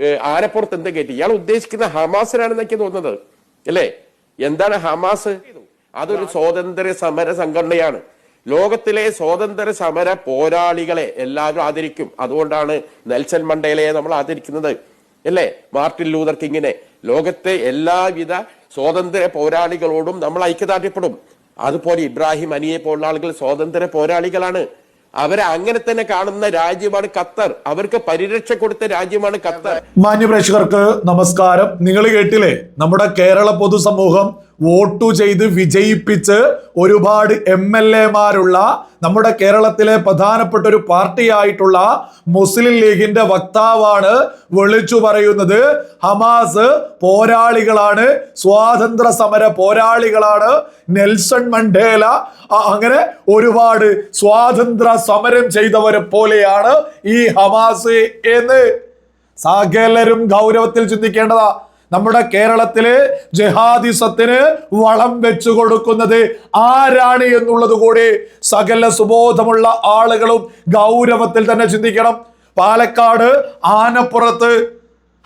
ഏഹ്, ആനപ്പുറത്ത് എന്ത് കയറ്റി? ഇയാൾ ഉദ്ദേശിക്കുന്ന ഹമാസിനാണെന്നൊക്കെ തോന്നുന്നത്. അല്ലേ? എന്താണ് ഹമാസ്? അതൊരു സ്വാതന്ത്ര്യ സമര സംഘടനയാണ്. ലോകത്തിലെ സ്വാതന്ത്ര്യ സമര പോരാളികളെ എല്ലാവരും ആദരിക്കും. അതുകൊണ്ടാണ് നെൽസൺ മണ്ടേലയെ നമ്മൾ ആദരിക്കുന്നത്. അല്ലേ? മാർട്ടിൻ ലൂതർ കിങ്ങിനെ. ലോകത്തെ എല്ലാവിധ സ്വാതന്ത്ര്യ പോരാളികളോടും നമ്മൾ ഐക്യദാർഢ്യപ്പെടും. അതുപോലെ ഇബ്രാഹിം അനിയെ പോലുള്ള ആളുകൾ സ്വാതന്ത്ര്യ പോരാളികളാണ്. അവരെ അങ്ങനെ തന്നെ കാണുന്ന രാജ്യമാണ് ഖത്തർ. അവർക്ക് പരിരക്ഷ കൊടുത്ത രാജ്യമാണ് ഖത്തർ. മാന്യപ്രേക്ഷകർക്ക് നമസ്കാരം. നിങ്ങൾ കേട്ടില്ലേ? നമ്മുടെ കേരള പൊതുസമൂഹം വോട്ടു ചെയ്ത് വിജയിപ്പിച്ച് ഒരുപാട് എം എൽ എമാരുള്ള നമ്മുടെ കേരളത്തിലെ പ്രധാനപ്പെട്ട ഒരു പാർട്ടി ആയിട്ടുള്ള മുസ്ലിം ലീഗിന്റെ വക്താവാണ് വിളിച്ചു പറയുന്നത്. ഹമാസ് പോരാളികളാണ് സ്വാതന്ത്ര്യ സമര പോരാളികളാണ് നെൽസൺ മണ്ടേല. അങ്ങനെ ഒരുപാട് സ്വാതന്ത്ര്യ സമരം ചെയ്തവരെ പോലെയാണ് ഈ ഹമാസ് എന്ന്. സകലരും ഗൗരവത്തിൽ ചിന്തിക്കേണ്ടതാ. നമ്മുടെ കേരളത്തിൽ ജഹാദിസത്തിന് വളം വെച്ചു കൊടുക്കുന്നത് ആരാണ് എന്നുള്ളത് കൂടി സകല സുബോധമുള്ള ആളുകളും ഗൗരവത്തിൽ തന്നെ ചിന്തിക്കണം. പാലക്കാട് ആനപ്പുറത്ത്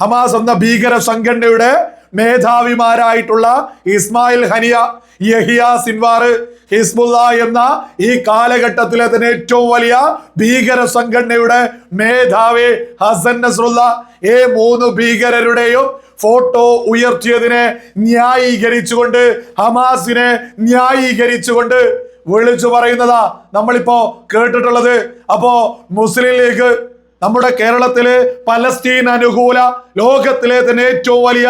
ഹമാസ് എന്ന ഭീകര സംഘടനയുടെ മേധാവിമാരായിട്ടുള്ള Ismail Haniyeh Yahya Sinwar Hezbollah എന്ന ഈ കാലഘട്ടത്തിലെ തന്നെ ഏറ്റവും വലിയ ഭീകര സംഘടനയുടെ മേധാവി ഹസൻ നസ്രുല്ല. ഈ മൂന്ന് ഭീകരരുടെയും ഫോട്ടോ ഉയർത്തിയതിനെ ന്യായീകരിച്ചുകൊണ്ട് ഹമാസിനെ ന്യായീകരിച്ചുകൊണ്ട് വിളിച്ചു പറയുന്നതാ നമ്മളിപ്പോ കേട്ടിട്ടുള്ളത്. അപ്പോ മുസ്ലിം ലീഗ് നമ്മുടെ കേരളത്തിലെ പലസ്തീൻ അനുകൂല ലോകത്തിലെ തന്നെ ഏറ്റവും വലിയ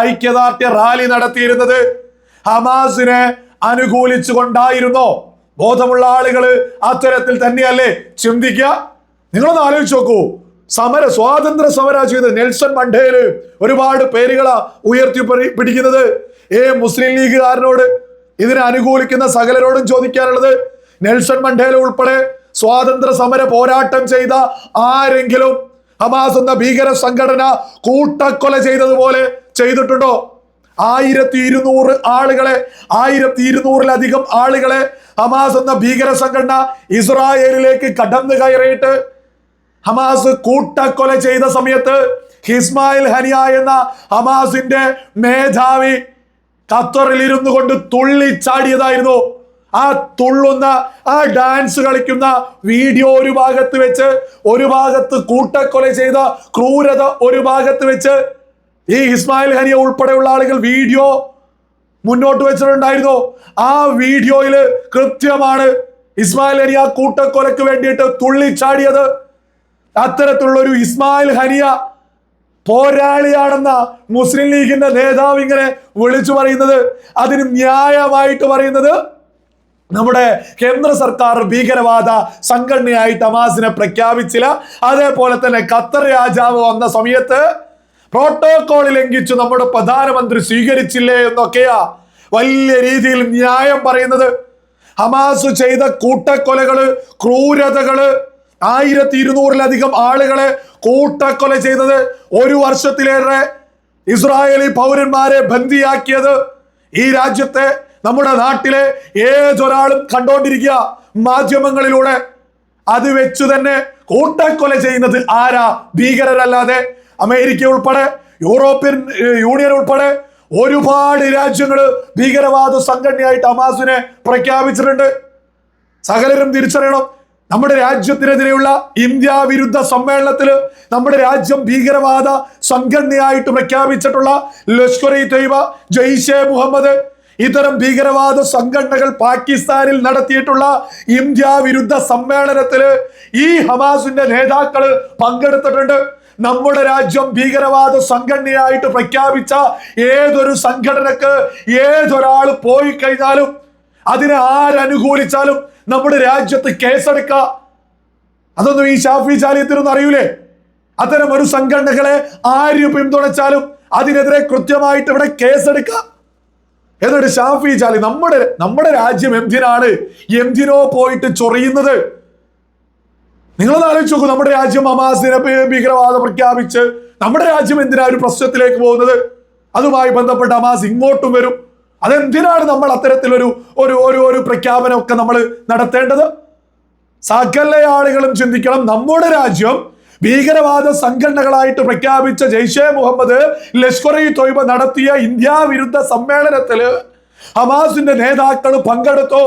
ഐക്യദാർഢ്യ റാലി നടത്തിയിരുന്നത്. ഹമാസിനെ അനുകൂലിച്ചുകൊണ്ടായിരുന്നോ? ബോധമുള്ള ആളുകൾ അത്തരത്തിൽ തന്നെയല്ലേ? ചിന്തിക്കുക നിങ്ങളൊന്ന് ആലോചിച്ച് നോക്കൂ. സമര സ്വാതന്ത്ര്യ സമര ചെയ്ത് നെൽസൺ മണ്ടേൽ ഒരുപാട് പേരുകളാ ഉയർത്തി പിടി- പിടിക്കുന്നത്. ഏ മുസ്ലിം ലീഗുകാരനോട് ഇതിനെ അനുകൂലിക്കുന്ന സകലരോടും ചോദിക്കാനുള്ളത് നെൽസൺ മണ്ടേല ഉൾപ്പെടെ സ്വാതന്ത്ര്യ സമര പോരാട്ടം ചെയ്ത ആരെങ്കിലും ഹമാസ് എന്ന ഭീകര സംഘടന കൂട്ടക്കൊല ചെയ്തതുപോലെ ചെയ്തിട്ടുണ്ടോ? ആയിരത്തി ഇരുന്നൂറ് ആളുകളെ ആയിരത്തി ഇരുന്നൂറിലധികം ആളുകളെ ഹമാസ് എന്ന ഭീകര സംഘടന ഇസ്രായേലിലേക്ക് കടന്നു കയറിയിട്ട് ഹമാസ് കൂട്ടക്കൊല ചെയ്ത സമയത്ത് ഹിസ്മായിൽ ഹനിയ എന്ന ഹമാസിന്റെ മേധാവി ഖത്തറിൽ ഇരുന്നു കൊണ്ട് തുള്ളിച്ചാടിയതായിരുന്നു ആ തുള്ളുന്ന ആ ഡാൻസ് കളിക്കുന്ന വീഡിയോ ഒരു ഭാഗത്ത് വെച്ച് ഒരു ഭാഗത്ത് കൂട്ടക്കൊല ചെയ്ത ക്രൂരത ഒരു ഭാഗത്ത് വെച്ച് ഈ ഇസ്മായിൽ ഹനിയ ഉൾപ്പെടെയുള്ള ആളുകൾ വീഡിയോ മുന്നോട്ട് വെച്ചിട്ടുണ്ടായിരുന്നു. ആ വീഡിയോയിൽ കൃത്യമാണ് ഇസ്മായിൽ ഹനിയ കൂട്ടക്കൊലക്ക് വേണ്ടിയിട്ട് തുള്ളിച്ചാടിയത് അത്തരത്തിലുള്ള ഒരു ഇസ്മായിൽ ഹനിയ പോരാളിയാണെന്ന മുസ്ലിം ലീഗിന്റെ നേതാവ് ഇങ്ങനെ വിളിച്ചു പറയുന്നത് അതിന് ന്യായമായിട്ട് പറയുന്നത് നമ്മുടെ കേന്ദ്ര സർക്കാർ ഭീകരവാദ സംഘടനയായി തമാസിനെ പ്രഖ്യാപിച്ചില്ല. അതേപോലെ തന്നെ ഖത്തർ രാജാവ് വന്ന സമയത്ത് പ്രോട്ടോകോൾ ലംഘിച്ചു നമ്മുടെ പ്രധാനമന്ത്രി സ്വീകരിച്ചില്ലേ എന്നൊക്കെയാ വലിയ രീതിയിൽ ന്യായം പറയുന്നത്. ഹമാസ് ചെയ്ത കൂട്ടക്കൊലകൾ ക്രൂരതകൾ ആയിരത്തി ഇരുന്നൂറിലധികം ആളുകളെ കൂട്ടക്കൊല ചെയ്തത് ഒരു വർഷത്തിലേറെ ഇസ്രായേലി പൗരന്മാരെ ബന്ദിയാക്കിയത് ഈ രാജ്യത്തെ നമ്മുടെ നാട്ടിലെ ഏതൊരാളും കണ്ടോണ്ടിരിക്കുക മാധ്യമങ്ങളിലൂടെ. അത് വെച്ചു തന്നെ കൂട്ടക്കൊല ചെയ്യുന്നത് ആരാ? ഭീകരരല്ലാതെ അമേരിക്ക ഉൾപ്പെടെ യൂറോപ്യൻ യൂണിയൻ ഉൾപ്പെടെ ഒരുപാട് രാജ്യങ്ങൾ ഭീകരവാദ സംഘടനയായിട്ട് അമാസിനെ പ്രഖ്യാപിച്ചിട്ടുണ്ട്. സകലരും തിരിച്ചറിയണം. നമ്മുടെ രാജ്യത്തിനെതിരെയുള്ള ഇന്ത്യ വിരുദ്ധ സമ്മേളനത്തിൽ നമ്മുടെ രാജ്യം ഭീകരവാദ സംഘടനയായിട്ട് പ്രഖ്യാപിച്ചിട്ടുള്ള ലഷ്കർ ഇ തൊയ്ബ ജയ്ഷെ മുഹമ്മദ് ഇത്തരം ഭീകരവാദ സംഘടനകൾ പാകിസ്ഥാനിൽ നടത്തിയിട്ടുള്ള ഇന്ത്യ വിരുദ്ധ സമ്മേളനത്തിൽ ഈ ഹമാസിന്റെ നേതാക്കൾ പങ്കെടുത്തിട്ടുണ്ട്. നമ്മുടെ രാജ്യം ഭീകരവാദ സംഘടനയായിട്ട് പ്രഖ്യാപിച്ച ഏതൊരു സംഘടനക്ക് ഏതൊരാൾ പോയി കഴിഞ്ഞാലും അതിനെ ആരനുകൂലിച്ചാലും നമ്മുടെ രാജ്യത്ത് കേസെടുക്കുക അതൊന്നും ഈ ഷാഫി ചാലിയത്തിനൊന്നും അറിയൂലേ? അത്തരം ഒരു സംഘടനകളെ ആര് പിന്തുണച്ചാലും അതിനെതിരെ കൃത്യമായിട്ട് ഇവിടെ കേസെടുക്കുക എന്നിട്ട് ഷാഫി ചാലി നമ്മുടെ നമ്മുടെ രാജ്യം എന്തിനാണ് എന്തിനോ പോയിട്ട് ചൊറിയുന്നത്? നിങ്ങളൊന്ന് ആലോചിച്ച് നോക്കൂ നമ്മുടെ രാജ്യം അമാസിനെ ഭീകരവാദം പ്രഖ്യാപിച്ച് നമ്മുടെ രാജ്യം എന്തിനാ ഒരു പ്രശ്നത്തിലേക്ക് പോകുന്നത്? അതുമായി ബന്ധപ്പെട്ട് അമാസ് ഇങ്ങോട്ടും വരും. അതെന്തിനാണ് നമ്മൾ അത്തരത്തിലൊരു ഒരു ഒരു ഒരു പ്രഖ്യാപനമൊക്കെ നമ്മൾ നടത്തേണ്ടത്? സകല ആളുകളും ചിന്തിക്കണം. നമ്മുടെ രാജ്യം ഭീകരവാദ സംഘടനകളായിട്ട് പ്രഖ്യാപിച്ച ജെയ്ഷെ മുഹമ്മദ് ലഷ്കർ ഇ തൊയ്ബ നടത്തിയ ഇന്ത്യ വിരുദ്ധ സമ്മേളനത്തിൽ ഹമാസിന്റെ നേതാക്കൾ പങ്കെടുത്തു.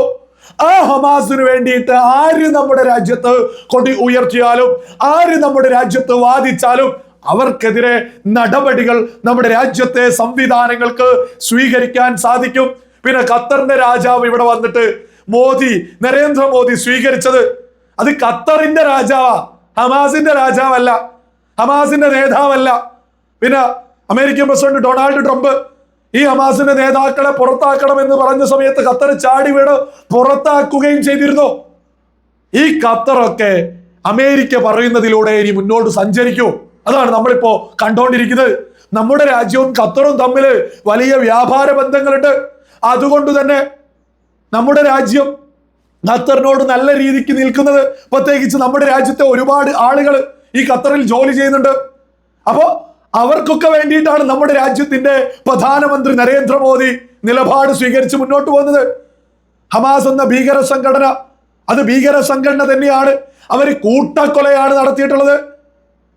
ആ ഹമാസിന് വേണ്ടിയിട്ട് ആര് നമ്മുടെ രാജ്യത്ത് കൊടി ഉയർത്തിയാലും ആര് നമ്മുടെ രാജ്യത്ത് വാദിച്ചാലും അവർക്കെതിരെ നടപടികൾ നമ്മുടെ രാജ്യത്തെ സംവിധാനങ്ങൾക്ക് സ്വീകരിക്കാൻ സാധിക്കും. പിന്നെ ഖത്തറിന്റെ രാജാവ് ഇവിടെ വന്നിട്ട് മോദി നരേന്ദ്രമോദി സ്വീകരിച്ചത് അത് ഖത്തറിന്റെ രാജാവാ. ഹമാസിന്റെ രാജാവല്ല. ഹമാസിന്റെ നേതാവല്ല. പിന്നെ അമേരിക്കൻ പ്രസിഡന്റ് ഡൊണാൾഡ് ട്രംപ് ഈ ഹമാസിന്റെ നേതാക്കളെ പുറത്താക്കണം എന്ന് പറഞ്ഞ സമയത്ത് ഖത്തർ ചാടി വീട് പുറത്താക്കുകയും ചെയ്തിരുന്നു. ഈ ഖത്തറൊക്കെ അമേരിക്ക പറയുന്നതിലൂടെ ഇനി മുന്നോട്ട് സഞ്ചരിക്കൂ. അതാണ് നമ്മളിപ്പോ കണ്ടുകൊണ്ടിരിക്കുന്നത് നമ്മുടെ രാജ്യവും ഖത്തറും തമ്മിൽ വലിയ വ്യാപാര ബന്ധങ്ങളുണ്ട്. അതുകൊണ്ട് തന്നെ നമ്മുടെ രാജ്യം ഖത്തറിനോട് നല്ല രീതിക്ക് നിൽക്കുന്നത്. പ്രത്യേകിച്ച് നമ്മുടെ രാജ്യത്തെ ഒരുപാട് ആളുകൾ ഈ ഖത്തറിൽ ജോലി ചെയ്യുന്നുണ്ട്. അപ്പോ അവർക്കൊക്കെ വേണ്ടിയിട്ടാണ് നമ്മുടെ രാജ്യത്തിന്റെ പ്രധാനമന്ത്രി നരേന്ദ്രമോദി നിലപാട് സ്വീകരിച്ച് മുന്നോട്ട് പോകുന്നത്. ഹമാസ് എന്ന ഭീകര സംഘടന അത് ഭീകര സംഘടന തന്നെയാണ്. അവർ കൂട്ടക്കൊലയാണ് നടത്തിയിട്ടുള്ളത്.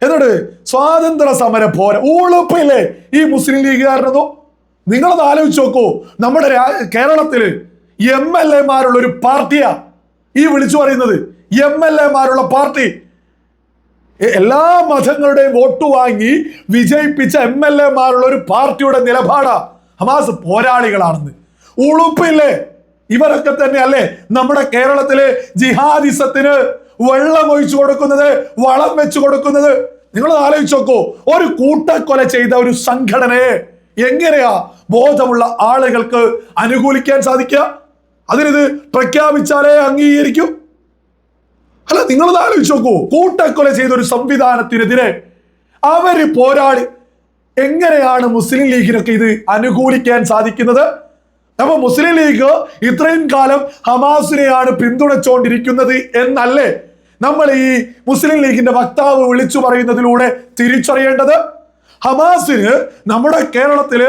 എന്നിട്ട് സ്വാതന്ത്ര്യ സമര പോര ഊളുപ്പില്ലേ ഈ മുസ്ലിം ലീഗുകാരനതോ നിങ്ങളത് ആലോചിച്ച് നോക്കൂ. നമ്മുടെ കേരളത്തിൽ എം എൽ എമാരുള്ള ഒരു പാർട്ടിയാ ഈ വിളിച്ചു പറയുന്നത്. എം എൽ എമാരുള്ള പാർട്ടി. എല്ലാ മതങ്ങളുടെയും വോട്ട് വാങ്ങി വിജയിപ്പിച്ച എം എൽ എമാരുള്ള ഒരു പാർട്ടിയുടെ നിലപാടാ. ഹമാസ് പോരാളികളാണെന്ന്. ഉളുപ്പില്ലേ ഇവരൊക്കെ തന്നെയല്ലേ നമ്മുടെ കേരളത്തിലെ ജിഹാദിസത്തിന് വെള്ളം ഒഴിച്ചു കൊടുക്കുന്നത് വളം വെച്ചു കൊടുക്കുന്നത്. നിങ്ങൾ ആലോചിച്ച് നോക്കൂ ഒരു കൂട്ടക്കൊല ചെയ്ത ഒരു സംഘടനയെ എങ്ങനെയാ ബോധമുള്ള ആളുകൾക്ക് അനുകൂലിക്കാൻ സാധിക്കുക? അതിനിത് പ്രഖ്യാപിച്ചാലേ അംഗീകരിക്കൂ? അല്ല നിങ്ങളത് ആലോചിച്ച് നോക്കൂ കൂട്ടക്കൊല ചെയ്ത ഒരു സംവിധാനത്തിനെതിരെ അവർ പോരാളി എങ്ങനെയാണ് മുസ്ലിം ലീഗിനൊക്കെ ഇത് അനുകൂലിക്കാൻ സാധിക്കുന്നത്? അപ്പൊ മുസ്ലിം ലീഗ് ഇത്രയും കാലം ഹമാസിനെയാണ് പിന്തുണച്ചുകൊണ്ടിരിക്കുന്നത് എന്നല്ലേ നമ്മൾ ഈ മുസ്ലിം ലീഗിന്റെ വക്താവ് വിളിച്ചു പറയുന്നതിലൂടെ തിരിച്ചറിയേണ്ടത് ഹമാസിന് നമ്മുടെ കേരളത്തിൽ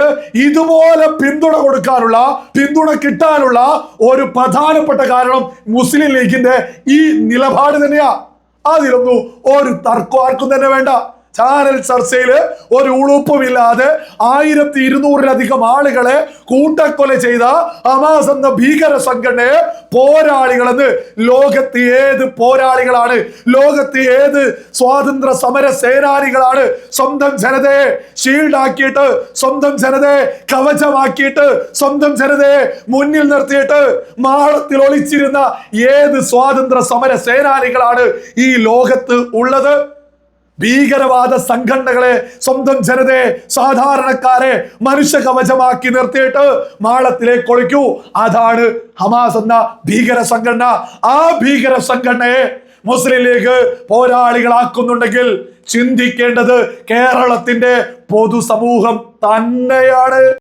ഇതുപോലെ പിന്തുണ കൊടുക്കാനുള്ള പിന്തുണ കിട്ടാനുള്ള ഒരു പ്രധാനപ്പെട്ട കാരണം മുസ്ലിം ലീഗിന്റെ ഈ നിലപാട് തന്നെയാ. അതിലൊന്നും ഒരു തർക്കം ആർക്കും തന്നെ വേണ്ട. ചാനൽ ചർച്ചയിൽ ഒരു ഉളുപ്പുമില്ലാതെ ആയിരത്തി ഇരുന്നൂറിലധികം ആളുകളെ കൂട്ടക്കൊല ചെയ്ത ഹമാസ് എന്ന ഭീകര സംഘടനയെ പോരാളികളെന്ന് ലോകത്ത് ഏത് പോരാളികളാണ്? ലോകത്ത് ഏത് സ്വാതന്ത്ര്യ സമര സേനാനികളാണ്? സ്വന്തം ജനതയെ ഷീൽഡാക്കിയിട്ട് സ്വന്തം ജനതയെ കവചമാക്കിയിട്ട് സ്വന്തം ജനതയെ മുന്നിൽ നിർത്തിയിട്ട് മാളത്തിൽ ഒളിച്ചിരുന്ന ഏത് സ്വാതന്ത്ര്യ സമര സേനാനികളാണ് ഈ ലോകത്ത് ഉള്ളത്? ഭീകരവാദ സംഘടനകളെ സ്വന്തം ജനതയെ സാധാരണക്കാരെ മനുഷ്യ കവചമാക്കി നിർത്തിയിട്ട് മാളത്തിലേക്ക് ഒളിക്കൂ. അതാണ് ഹമാസ് എന്ന ഭീകര സംഘടന. ആ ഭീകര സംഘടനയെ മുസ്ലിം ലീഗ് പോരാളികളാക്കുന്നുണ്ടെങ്കിൽ ചിന്തിക്കേണ്ടത് കേരളത്തിന്റെ പൊതുസമൂഹം തന്നെയാണ്.